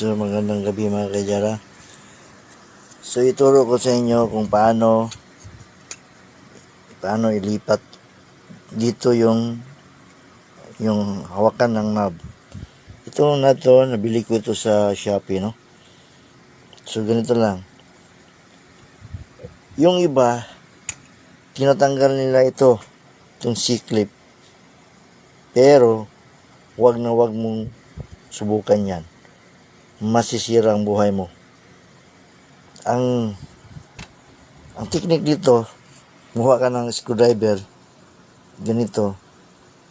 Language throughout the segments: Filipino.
So, magandang gabi mga kajara. So, ituro ko sa inyo kung paano paano ilipat dito yung yung hawakan ng knob. Ito na to, nabili ko ito sa Shopee, no? So, ganito lang. Yung iba, tinatanggal nila ito, itong C-clip. Pero, wag na wag mong subukan yan masisira ang buhay mo. Ang ang technique dito, muha ka ng screwdriver, ganito.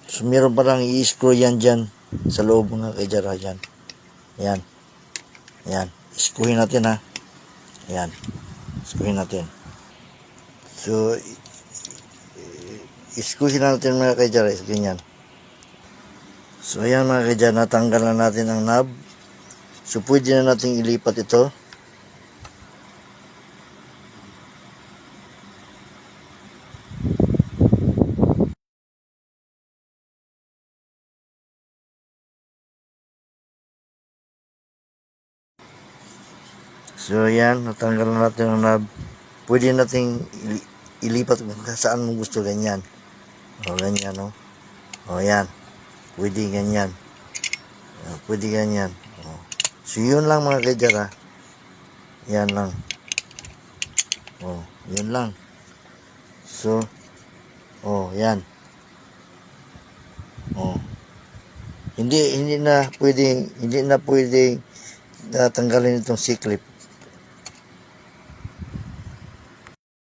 So, meron pa lang i-screw yan dyan sa loob mga kajara yan. Yan. Yan. Screwin natin ha. Yan. Screwin natin. So, i- i- i-screwin natin mga kajara. Ganyan. So, ayan mga kajara, natanggal na natin ang knob. So, pwede na natin ilipat ito. So, yan. Natanggal na natin ang knob. Pwede natin ili- ilipat kung saan mo gusto ganyan. O, ganyan, no? O, yan. Pwede ganyan. O, pwede ganyan. So, yun lang mga kajara. Yan lang. Oh, yun lang. So, oh, yan. Oh. Hindi hindi na pwedeng hindi na pwedeng natanggalin itong C-clip.